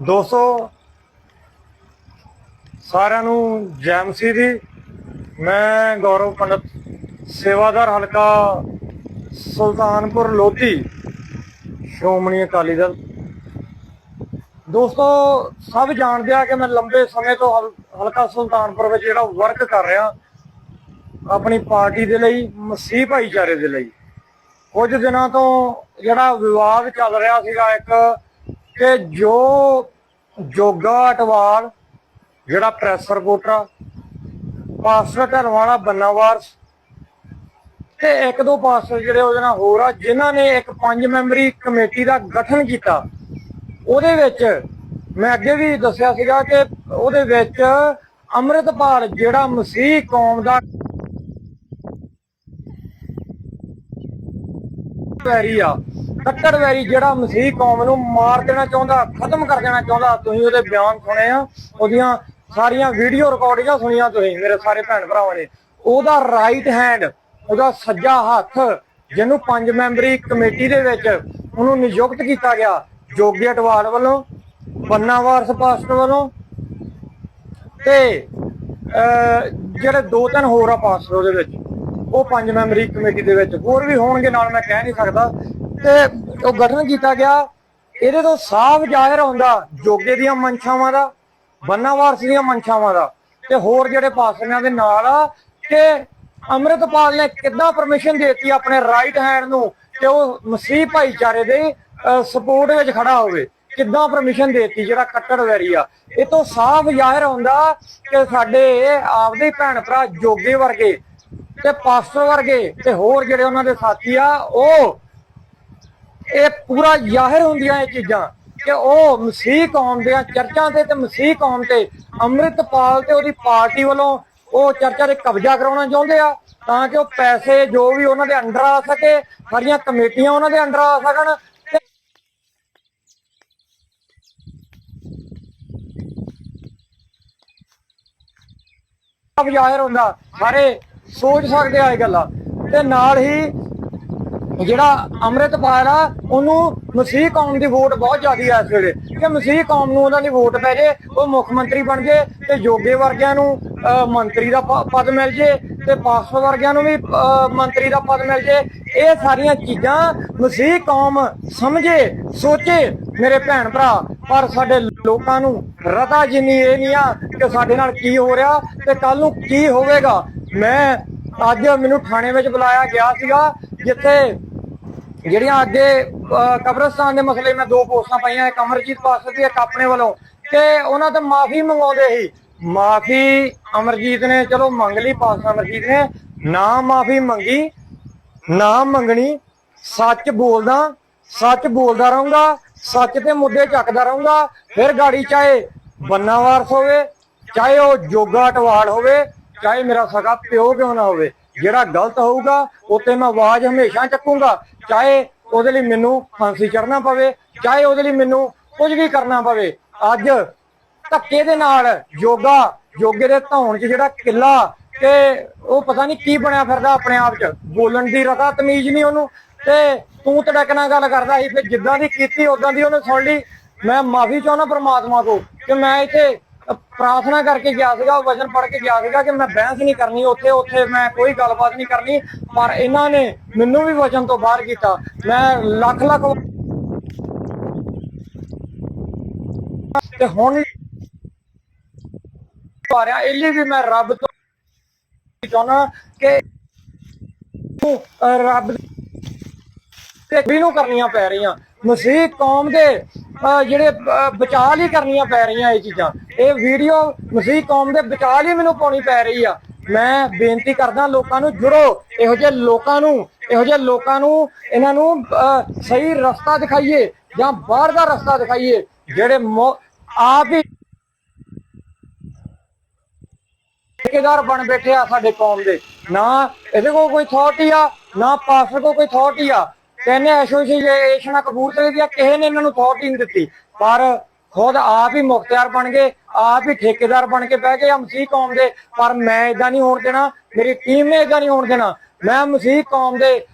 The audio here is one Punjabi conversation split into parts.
ਦੋਸਤੋ ਸਾਰਿਆਂ ਨੂੰ ਜੈ ਮਸੀਹ ਦੀ ਮੈਂ ਗੌਰਵ ਪੰਡਤ, ਸੇਵਾਦਾਰ ਹਲਕਾ ਸੁਲਤਾਨਪੁਰ ਲੋਧੀ, ਸ਼੍ਰੋਮਣੀ ਅਕਾਲੀ ਦਲ। ਦੋਸਤੋ, ਸਭ ਜਾਣਦੇ ਆ ਕਿ ਮੈਂ ਲੰਬੇ ਸਮੇਂ ਤੋਂ ਹਲਕਾ ਸੁਲਤਾਨਪੁਰ ਵਿੱਚ ਜਿਹੜਾ ਵਰਕ ਕਰ ਰਿਹਾ, ਆਪਣੀ ਪਾਰਟੀ ਦੇ ਲਈ, ਮਸੀਹ ਭਾਈਚਾਰੇ ਦੇ ਲਈ। ਕੁਝ ਦਿਨਾਂ ਤੋਂ ਜਿਹੜਾ ਵਿਵਾਦ ਚੱਲ ਰਿਹਾ ਸੀਗਾ, ਇੱਕ ਕਿ ਜੋ ਜੋਗਾ ਅਟਵਾਲ ਜਿਹੜਾ ਪ੍ਰੈਸ ਰਿਪੋਰਟਰ ਆ, ਪਾਸਟਰ ਧਰਵਾਲਾ ਬੰਨਾਵਾਰਸ ਤੇ ਇੱਕ ਦੋ ਪਾਸਟਰ ਜਿਹੜੇ ਉਹਦੇ ਨਾਲ ਹੋਰ ਆ ਜਿਨ੍ਹਾਂ ਨੇ ਇੱਕ ਪੰਜ ਮੈਂਬਰੀ ਕਮੇਟੀ ਦਾ ਗਠਨ ਕੀਤਾ ਉਹਦੇ ਵਿੱਚ ਮੈਂ ਅੱਗੇ ਵੀ ਦੱਸਿਆ ਸੀਗਾ ਕਿ ਉਹਦੇ ਵਿੱਚ ਅੰਮ੍ਰਿਤਪਾਲ ਜਿਹੜਾ ਮਸੀਹ ਕੌਮ ਦਾ ਵੈਰੀ ਆ। ਕੱਟੜ ਵੈਰੀ ਜਿਹੜਾ ਮਸੀਹ ਕੌਮ ਨੂੰ ਮਾਰ ਦੇਣਾ ਚਾਹੁੰਦਾ ਖਤਮ ਕਰ ਦੇਣਾ ਚਾਹੁੰਦਾ ਤੁਸੀਂ ਉਹਦੇ ਬਿਆਨ ਸੁਣੇ ਆ ਉਹਦੀਆਂ ਸਾਰੀਆਂ ਵੀਡੀਓ ਰਿਕਾਰਡਿੰਗਾਂ ਸੁਣੀਆਂ ਤੁਸੀਂ ਮੇਰੇ ਸਾਰੇ ਭੈਣ ਭਰਾਵਾਂ ਨੇ। ਉਹਦਾ ਰਾਈਟ ਹੈਂਡ ਉਹਦਾ ਸੱਜਾ ਹੱਥ ਜਿਹਨੂੰ ਪੰਜ ਮੈਂਬਰੀ ਕਮੇਟੀ ਦੇ ਵਿੱਚ ਉਹਨੂੰ ਨਿਯੁਕਤ ਕੀਤਾ ਗਿਆ ਜੋਗੀ ਅਟਵਾਲ ਵੱਲੋਂ ਬੰਨਾ ਵਾਰਸ ਪਾਸਟਰ ਵੱਲੋਂ ਤੇ ਅਹ, ਜਿਹੜੇ ਦੋ ਤਿੰਨ ਹੋਰ ਆ ਪਾਸਟਰ ਉਹਦੇ ਵਿੱਚ ਉਹ ਪੰਜ ਮੈਂਬਰੀ ਕਮੇਟੀ ਦੇ ਵਿੱਚ ਹੋਰ ਵੀ ਹੋਣਗੇ ਨਾਲ ਮੈਂ ਕਹਿ ਨਹੀਂ ਸਕਦਾ। ਤੇ ਉਹ ਗਠਨ ਕੀਤਾ ਗਿਆ, ਇਹਦੇ ਤੋਂ ਸਾਫ਼ ਜ਼ਾਹਿਰ ਹੁੰਦਾ ਜੋਗੇ ਦੀਆਂ ਮਨਸ਼ਾਵਾਂ ਦਾ ਬੰਨਾ ਵਾਰਸ ਦੀਆਂ ਮਨਸ਼ਾਵਾਂ ਦਾ ਤੇ ਹੋਰ ਜਿਹੜੇ ਪਾਸਟਰਾਂ ਦੇ ਨਾਲ ਆ ਕਿ ਅੰਮ੍ਰਿਤਪਾਲ ਨੇ ਕਿੱਦਾਂ ਪਰਮਿਸ਼ਨ ਦਿੱਤੀ ਆਪਣੇ ਰਾਈਟ ਹੈਂਡ ਨੂੰ ਕਿ ਉਹ ਮਸੀਹ ਭਾਈਚਾਰੇ ਦੇ ਸਪੋਰਟ ਵਿੱਚ ਖੜਾ ਹੋਵੇ। ਕਿੱਦਾਂ ਪਰਮਿਸ਼ਨ ਦਿੱਤੀ ਜਿਹੜਾ ਕੱਟੜ ਵੈਰੀ ਆ। ਇਹ ਤੋਂ ਸਾਫ਼ ਜ਼ਾਹਿਰ ਹੁੰਦਾ ਕਿ ਸਾਡੇ ਆਪਦੇ ਭੈਣ ਭਰਾ ਜੋਗੇ ਵਰਗੇ ਤੇ ਪਾਸਟਰ ਵਰਗੇ ਤੇ ਹੋਰ ਜਿਹੜੇ ਉਹਨਾਂ ਦੇ ਸਾਥੀ ਆ, ਉਹ ਇਹ ਪੂਰਾ ਜ਼ਾਹਿਰ ਹੁੰਦੀਆਂ ਇਹ ਚੀਜ਼ਾਂ ਕਿ ਉਹ ਮਸੀਹ ਕੌਮ ਦੀਆਂ ਚਰਚਾਂ ਤੇ ਤੇ ਮਸੀਹ ਕੌਮ ਤੇ ਅੰਮ੍ਰਿਤਪਾਲ ਤੇ ਉਹਦੀ ਪਾਰਟੀ ਵੱਲੋਂ ਉਹ ਚਰਚਾ ਤੇ ਕਬਜ਼ਾ ਕਰਾਉਣਾ ਚਾਹੁੰਦੇ ਆ ਤਾਂ ਕਿ ਉਹ ਪੈਸੇ ਜੋ ਵੀ ਉਹਨਾਂ ਦੇ ਅੰਡਰ ਆ ਸਕੇ, ਸਾਰੀਆਂ ਕਮੇਟੀਆਂ ਉਹਨਾਂ ਦੇ ਅੰਡਰ ਆ ਸਕਣ ਤੇ ਜ਼ਾਹਿਰ ਹੁੰਦਾ ਸਾਰੇ ਸੋਚ ਸਕਦੇ ਆ ਇਹ ਗੱਲਾਂ ਤੇ ਨਾਲ ਹੀ ਜਿਹੜਾ ਅੰਮ੍ਰਿਤਪਾਲ ਆ ਉਹਨੂੰ ਮਸੀਹ ਕੌਮ ਦੀ ਵੋਟ ਬਹੁਤ ਜ਼ਿਆਦੀ ਆ ਇਸ ਵੇਲੇ। ਕਿ ਮਸੀਹ ਕੌਮ ਨੂੰ ਉਹਨਾਂ ਦੀ ਵੋਟ ਪੈ ਜੇ, ਉਹ ਮੁੱਖ ਮੰਤਰੀ ਬਣ ਜੇ, ਤੇ ਜੋਗੇ ਵਰਗਿਆਂ ਨੂੰ ਮੰਤਰੀ ਦਾ ਪਦ ਮਿਲ ਜੇ, ਤੇ ਪਾਸਟਰ ਵਰਗਿਆਂ ਨੂੰ ਵੀ ਮੰਤਰੀ ਦਾ ਪਦ ਮਿਲ ਜੇ, ਇਹ ਸਾਰੀਆਂ ਚੀਜ਼ਾਂ ਮਸੀਹ ਕੌਮ ਸਮਝੇ, ਸੋਚੇ, ਮੇਰੇ ਭੈਣ ਭਰਾ, ਪਰ ਸਾਡੇ ਲੋਕਾਂ ਨੂੰ ਰਤਾ ਜਿੰਨੀ ਇਹ ਨਹੀਂ ਆ ਕਿ ਸਾਡੇ ਨਾਲ ਕੀ ਹੋ ਰਿਹਾ ਤੇ ਕੱਲ ਨੂੰ ਕੀ ਹੋਵੇਗਾ। ਮੈਂ ਅੱਜ ਮੈਨੂੰ ਥਾਣੇ ਵਿੱਚ ਬੁਲਾਇਆ ਗਿਆ ਸੀਗਾ, ਜਿੱਥੇ ਜਿਹੜੀਆਂ ਅੱਗੇ ਕਬਰਸਤਾਨ ਦੇ ਮਸਲੇ ਮੈਂ ਦੋ ਪੋਸਟਾਂ ਪਾਈਆਂ, ਇੱਕ ਅਮਰਜੀਤ ਪਾਸਟਰ ਦੀ, ਇੱਕ ਆਪਣੇ ਵੱਲੋਂ। ਤੇ ਉਹਨਾਂ ਤੋਂ ਮਾਫੀ ਮੰਗਾਉਂਦੇ ਸੀ। ਮਾਫੀ ਅਮਰਜੀਤ ਨੇ, ਚਲੋ ਮੰਗ ਲਈ ਪਾਸਟਰ ਅਮਰਜੀਤ ਨੇ। ਨਾ ਮਾਫੀ ਮੰਗੀ, ਨਾ ਮੰਗਣੀ। ਸੱਚ ਬੋਲਦਾ ਸੱਚ ਬੋਲਦਾ ਰਹੂੰਗਾ, ਸੱਚ ਤੇ ਮੁੱਦੇ ਚੱਕਦਾ ਰਹੂੰਗਾ। ਫਿਰ ਗਾੜੀ ਚਾਹੇ ਬੰਨਾ ਵਾਰਸ ਹੋਵੇ, ਚਾਹੇ ਉਹ ਜੋਗਾ ਟਵਾਲ ਹੋਵੇ, ਚਾਹੇ ਮੇਰਾ ਸਗਾ ਪਿਓ ਕਿਉਂ ਨਾ ਹੋਵੇ। ਜਿਹੜਾ ਗਲਤ ਹੋਊਗਾ ਉੱਤੇ ਮੈਂ ਆਵਾਜ਼ ਹਮੇਸ਼ਾ ਚੱਕੂੰਗਾ। ਚਾਹੇ ਉਹਦੇ ਲਈ ਮੈਨੂੰ ਫਾਂਸੀ ਚੜਨਾ ਪਵੇ, ਚਾਹੇ ਉਹਦੇ ਲਈ ਮੈਨੂੰ ਕੁਝ ਵੀ ਕਰਨਾ ਪਵੇ, ਅੱਜ ਧੱਕੇ ਦੇ ਨਾਲ ਯੋਗਾ ਯੋਗੇ ਦੇ ਧੌਣ 'ਚ ਜਿਹੜਾ ਕਿੱਲਾ ਤੇ ਉਹ ਪਤਾ ਨਹੀਂ ਕੀ ਬਣਿਆ ਫਿਰਦਾ ਆਪਣੇ ਆਪ 'ਚ। ਬੋਲਣ ਦੀ ਰਤਾ ਤਮੀਜ਼ ਨਹੀਂ ਉਹਨੂੰ। ਤੇ ਤੂੰ ਤੜਕ ਨਾਲ ਗੱਲ ਕਰਦਾ ਸੀ, ਫਿਰ ਜਿੱਦਾਂ ਦੀ ਕੀਤੀ ਉਦਾਂ ਦੀ ਉਹਨੇ ਸੁਣ ਲਈ। ਮੈਂ ਮਾਫੀ ਚਾਹੁੰਦਾ ਪ੍ਰਮਾਤਮਾ ਕੋ ਕਿ ਮੈਂ ਇੱਥੇ ਪ੍ਰਾਰਥਨਾ ਕਰਕੇ ਗਿਆ ਸੀਗਾ, ਉਹ ਵਚਨ ਪੜ੍ਹ ਕੇ ਗਿਆ ਸੀਗਾ ਕਿ ਮੈਂ ਬਹਿਸ ਨਹੀਂ ਕਰਨੀ, ਉੱਥੇ ਉੱਥੇ ਮੈਂ ਕੋਈ ਗੱਲਬਾਤ ਨਹੀਂ ਕਰਨੀ, ਪਰ ਇਹਨਾਂ ਨੇ ਮੈਨੂੰ ਵੀ ਵਚਨ ਤੋਂ ਬਾਹਰ ਕੀਤਾ। ਮੈਂ ਲੱਖ ਲੱਖ ਤੇ ਹੁਣ ਆ ਇਹ ਲਈ ਵੀ ਮੈਂ ਰੱਬ ਤੋਂ ਚਾਹੁੰਦਾ ਕਿ ਰੱਬ ਤੇ ਵੀ ਨੂੰ ਕਰਨੀਆਂ ਪੈ ਰਹੀਆਂ। ਮਸੀਹ ਕੌਮ ਦੇ ਜਿਹੜੇ ਬਚਾਅ ਲਈ ਕਰਨੀਆਂ ਪੈ ਰਹੀਆਂ ਇਹ ਚੀਜ਼ਾਂ। ਇਹ ਵੀਡੀਓ ਮਸੀਹ ਕੌਮ ਦੇ ਬਚਾਅ ਲਈ ਮੈਨੂੰ ਪਾਉਣੀ ਪੈ ਰਹੀ ਆ। ਮੈਂ ਬੇਨਤੀ ਕਰਦਾ ਲੋਕਾਂ ਨੂੰ ਜੁੜੋ। ਇਹੋ ਜਿਹੇ ਲੋਕਾਂ ਨੂੰ, ਇਹੋ ਜਿਹੇ ਲੋਕਾਂ ਨੂੰ, ਇਹਨਾਂ ਨੂੰ ਸਹੀ ਰਸਤਾ ਦਿਖਾਈਏ ਜਾਂ ਬਾਹਰ ਦਾ ਰਸਤਾ ਦਿਖਾਈਏ, ਜਿਹੜੇ ਆਪ ਹੀ ਠੇਕੇਦਾਰ ਬਣ ਬੈਠੇ ਆ ਸਾਡੇ ਕੌਮ ਦੇ। ਨਾ ਇਹਦੇ ਕੋਲ ਕੋਈ ਅਥਾਰਟੀ ਆ, ਨਾ ਪਾਸਟਰ ਕੋਲ ਕੋਈ ਅਥਾਰਟੀ ਆ। ਕਹਿੰਦੇ ਐਸੋਸੀਏਸ਼ਨ ਕਬੂਤਰੇ ਦੀ ਕਿਸੇ ਨੇ ਇਹਨਾਂ ਨੂੰ ਅਥਾਰਟੀ ਨਹੀਂ ਦਿੱਤੀ। ਪਰ ਖੁਦ ਆਪ ਹੀ ਮੁਖਤਿਆਰ ਬਣ ਗਏ, ਆਪ ਹੀ ਠੇਕੇਦਾਰ ਬਣ ਕੇ ਬਹਿ ਗਏ ਆ ਮਸੀਹ ਕੌਮ ਦੇ। ਪਰ ਮੈਂ ਇਦਾਂ ਨਹੀਂ ਹੋਣ ਦੇਣਾ, ਮੇਰੀ ਟੀਮ ਨੇ ਇਦਾਂ ਨਹੀਂ ਹੋਣ ਦੇਣਾ। ਮੈਂ ਮਸੀਹ ਕੌਮ ਦੇ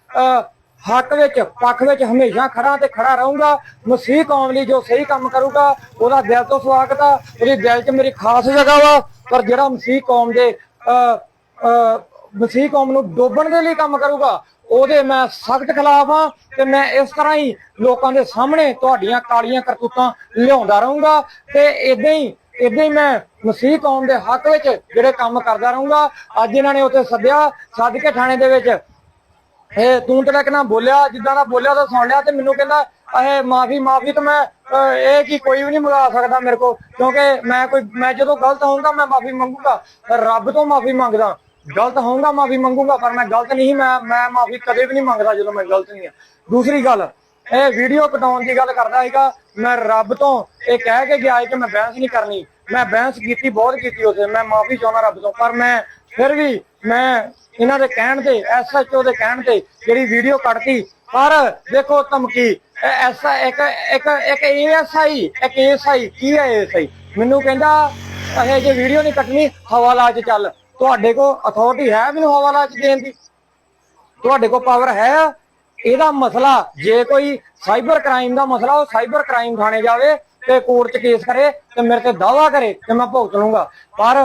ਹੱਕ ਵਿੱਚ, ਪੱਖ ਵਿੱਚ ਹਮੇਸ਼ਾ ਖੜਾ ਤੇ ਖੜਾ ਰਹੂੰਗਾ। ਮਸੀਹ ਕੌਮ ਲਈ ਜੋ ਸਹੀ ਕੰਮ ਕਰੂਗਾ, ਉਹਦਾ ਦਿਲ ਤੋਂ ਸਵਾਗਤ ਆ। ਉਹਦੀ ਦਿਲ 'ਚ ਮੇਰੀ ਖਾਸ ਜਗ੍ਹਾ ਵਾ। ਪਰ ਜਿਹੜਾ ਮਸੀਹ ਕੌਮ ਦੇ, ਅ ਅ, ਮਸੀਹ ਕੌਮ ਨੂੰ ਡੋਬਣ ਦੇ ਲਈ ਕੰਮ ਕਰੂਗਾ ਉਹਦੇ ਮੈਂ ਸਖਤ ਖਿਲਾਫ ਆ ਤੇ ਮੈਂ ਇਸ ਤਰ੍ਹਾਂ ਹੀ ਲੋਕਾਂ ਦੇ ਸਾਹਮਣੇ ਤੁਹਾਡੀਆਂ ਕਾਲੀਆਂ ਕਰਤੂਤਾਂ ਲਿਆਉਂਦਾ ਰਹੂੰਗਾ ਤੇ ਇਦਾਂ ਹੀ ਇਦਾਂ ਹੀ ਮੈਂ ਮਸੀਹ ਕੌਮ ਦੇ ਹੱਕ ਵਿੱਚ ਜਿਹੜੇ ਕੰਮ ਕਰਦਾ ਰਹੂੰਗਾ। ਅੱਜ ਇਹਨਾਂ ਨੇ ਉੱਥੇ ਸੱਦਿਆ, ਸੱਦ ਕੇ ਥਾਣੇ ਦੇ ਵਿੱਚ। ਇਹ ਤੂੰ ਤੇ ਨਾ ਬੋਲਿਆ, ਜਿੱਦਾਂ ਦਾ ਬੋਲਿਆ ਤਾਂ ਸੁਣ ਲਿਆ ਤੇ ਮੈਨੂੰ ਕਹਿੰਦਾ, ਇਹ ਮਾਫੀ ਮਾਫੀ ਤਾਂ ਮੈਂ ਇਹ ਕੀ ਕੋਈ ਵੀ ਨਹੀਂ ਮੰਗਾ ਸਕਦਾ ਮੇਰੇ ਕੋ ਕਿਉਂਕਿ ਮੈਂ ਕੋਈ, ਮੈਂ ਜਦੋਂ ਗਲਤ ਹੋਊਂਗਾ ਮੈਂ ਮਾਫੀ ਮੰਗੂਗਾ। ਰੱਬ ਤੋਂ ਮਾਫੀ ਮੰਗਦਾ। ਗਲਤ ਹੋਊਂਗਾ, ਮਾਫੀ ਮੰਗੂਗਾ, ਪਰ ਮੈਂ ਗਲਤ ਨਹੀਂ, ਮੈਂ ਮੈਂ ਮਾਫੀ ਕਦੇ ਵੀ ਨਹੀਂ ਮੰਗਦਾ ਜਦੋਂ ਮੈਂ ਗਲਤ ਨਹੀਂ ਆ ਦੂਸਰੀ ਗੱਲ, ਇਹ ਵੀਡੀਓ ਕਟਾਉਣ ਦੀ ਗੱਲ ਕਰਦਾ ਹੈਗਾ ਮੈਂ ਰੱਬ ਤੋਂ ਇਹ ਕਹਿ ਕੇ ਗਿਆ ਸੀ ਕਿ ਮੈਂ ਬਹਿਸ ਨਹੀਂ ਕਰਨੀ। ਮੈਂ ਬਹਿਸ ਕੀਤੀ, ਬਹੁਤ ਕੀਤੀ ਉਸੇ ਮੈਂ ਮਾਫੀ ਚਾਹੁੰਦਾ ਰੱਬ ਤੋਂ, ਪਰ ਮੈਂ ਫਿਰ ਵੀ ਮੈਂ ਇਹਨਾਂ ਦੇ ਕਹਿਣ ਤੇ ਐਸਐਚਓ ਦੇ ਕਹਿਣ ਤੇ ਜਿਹੜੀ ਵੀਡੀਓ ਕੱਢਤੀ, ਪਰ ਦੇਖੋ ਧਮਕੀ ਐਸਾ ਇੱਕ ਇੱਕ ਇੱਕ ਏਐਸਆਈ ਇੱਕ ਏਐਸਆਈ ਕੀ ਹੈ ਏਐਸਆਈ ਮੈਨੂੰ ਕਹਿੰਦਾ, ਇਹ ਜੇ ਵੀਡੀਓ ਨਹੀਂ ਕੱਟਣੀ, ਹਵਾਲਾ 'ਚ ਚੱਲ। ਤੁਹਾਡੇ ਕੋਲ ਅਥਾਰਟੀ ਹੈ ਮੈਨੂੰ ਹਵਾਲਾ 'ਚ ਦੇਣ ਦੀ? ਤੁਹਾਡੇ ਕੋਲ ਪਾਵਰ ਹੈ? ਇਹਦਾ ਮਸਲਾ, ਜੇ ਕੋਈ ਸਾਈਬਰ ਕ੍ਰਾਈਮ ਦਾ ਮਸਲਾ, ਉਹ ਸਾਈਬਰ ਕ੍ਰਾਈਮ ਥਾਣੇ ਜਾਵੇ ਤੇ ਕੋਰਟ 'ਚ ਕੇਸ ਕਰੇ ਤੇ ਮੇਰੇ ਤੇ ਦਾਵਾ ਕਰੇ ਤੇ ਮੈਂ ਭੁਗਤ ਲੂੰਗਾ ਪਰ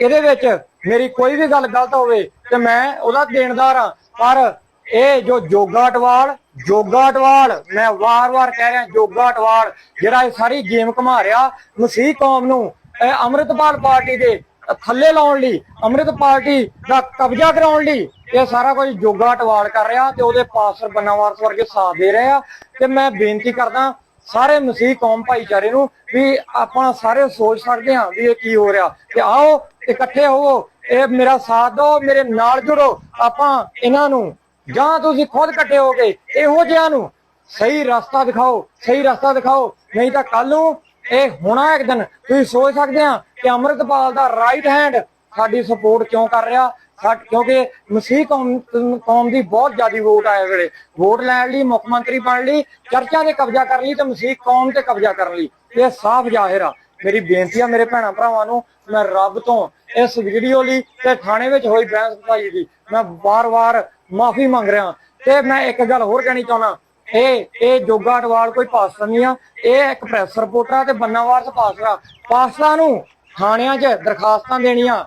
ਇਹਦੇ ਵਿੱਚ ਮੇਰੀ ਕੋਈ ਵੀ ਗੱਲ ਗਲਤ ਹੋਵੇ ਤੇ ਮੈਂ ਉਹਦਾ ਦੇਣਦਾਰ ਹਾਂ। ਪਰ ਇਹ ਜੋ ਜੋਗਾ ਅਟਵਾਲ ਜੋਗਾ ਅਟਵਾਲ ਮੈਂ ਵਾਰ-ਵਾਰ ਕਹਿ ਰਿਹਾ ਜੋਗਾ ਅਟਵਾਲ ਜਿਹੜਾ ਇਹ ਸਾਰੀ ਗੇਮ ਘੁਮਾ ਰਿਹਾ, ਮਸੀਹ ਕੌਮ ਨੂੰ, ਇਹ ਅੰਮ੍ਰਿਤਪਾਲ ਪਾਰਟੀ ਦੇ ਥੱਲੇ ਲਾਉਣ ਲਈ, ਅੰਮ੍ਰਿਤ ਪਾਰਟੀ ਦਾ ਕਬਜ਼ਾ ਕਰਾਉਣ ਲਈ, ਇਹ ਸਾਰਾ ਕੁਝ ਜੋਗਾ ਟਵਾਲ ਕਰ ਰਿਹਾ ਤੇ ਉਹਦੇ ਪਾਸਰ ਬੰਨਾਵਾਰਸ ਵਰਗੇ ਸਾਥ ਦੇ ਰਹੇ। ਆ ਤੇ ਮੈਂ ਬੇਨਤੀ ਕਰਦਾ ਸਾਰੇ ਮਸੀਹ ਕੌਮ ਭਾਈਚਾਰੇ ਨੂੰ ਵੀ ਆਪਾਂ ਸਾਰੇ ਸੋਚ ਸਕਦੇ ਹਾਂ ਵੀ ਇਹ ਕੀ ਹੋ ਰਿਹਾ। ਤੇ ਆਓ, ਇਕੱਠੇ ਹੋਵੋ, ਇਹ ਮੇਰਾ ਸਾਥ ਦਿਓ, ਮੇਰੇ ਨਾਲ ਜੁੜੋ। ਆਪਾਂ ਇਹਨਾਂ ਨੂੰ, ਜਾਂ ਤੁਸੀਂ ਖੁਦ ਇਕੱਠੇ ਹੋ ਕੇ ਇਹੋ ਜਿਹਿਆਂ ਨੂੰ ਸਹੀ ਰਸਤਾ ਦਿਖਾਓ, ਸਹੀ ਰਸਤਾ ਦਿਖਾਓ। ਨਹੀਂ ਤਾਂ ਕੱਲ ਨੂੰ ਇਹ ਹੋਣਾ ਇੱਕ ਦਿਨ। ਤੁਸੀਂ ਸੋਚ ਸਕਦੇ ਆ ਕਿ ਅੰਮ੍ਰਿਤਪਾਲ ਦਾ ਰਾਈਟ ਹੈਂਡ ਸਾਡੀ ਸਪੋਰਟ ਕਿਉਂ ਕਰ ਰਿਹਾ? ਕਿਉਂਕਿ ਮਸੀਹ ਕੌਮ ਕੌਮ ਦੀ ਬਹੁਤ ਜ਼ਿਆਦੀ ਵੋਟ ਆਏ ਵੇਲੇ। ਵੋਟ ਲੈਣ ਲਈ ਮੁੱਖ ਮੰਤਰੀ ਬਣ ਲਈ, ਚਰਚਾ ਦੇ ਕਬਜ਼ਾ ਕਰਨ ਲਈ ਤੇ ਮਸੀਹ ਕੌਮ ਤੇ ਕਬਜ਼ਾ ਕਰਨ ਲਈ। ਇਹ ਸਾਫ਼ ਜ਼ਾਹਿਰ ਆ। ਮੇਰੀ ਬੇਨਤੀ ਆ ਮੇਰੇ ਭੈਣਾਂ ਭਰਾਵਾਂ ਨੂੰ, ਮੈਂ ਰੱਬ ਤੋਂ ਇਸ ਵੀਡੀਓ ਲਈ ਤੇ ਥਾਣੇ ਵਿੱਚ ਹੋਈ ਬਹਿਸ ਭਾਈ ਦੀ। ਮੈਂ ਵਾਰ-ਵਾਰ ਮਾਫੀ ਮੰਗ ਰਿਹਾ। ਤੇ ਮੈਂ ਇੱਕ ਗੱਲ ਹੋਰ ਕਹਿਣੀ ਚਾਹੁੰਦਾ। ਇਹ ਇਹ ਜੋਗਾ ਅਟਵਾਲ ਕੋਈ ਪਾਸਟਰ ਨਹੀਂ ਆ। ਇਹ ਇੱਕ ਪ੍ਰੈਸ ਰਿਪੋਰਟਰ ਤੇ ਬੰਨਾਵਾਰ ਪਾਸਟਰ ਆ ਪਾਸਟਰਾਂ ਨੂੰ ਥਾਣਿਆਂ 'ਚ ਦਰਖਾਸਤਾਂ ਦੇਣੀਆਂ।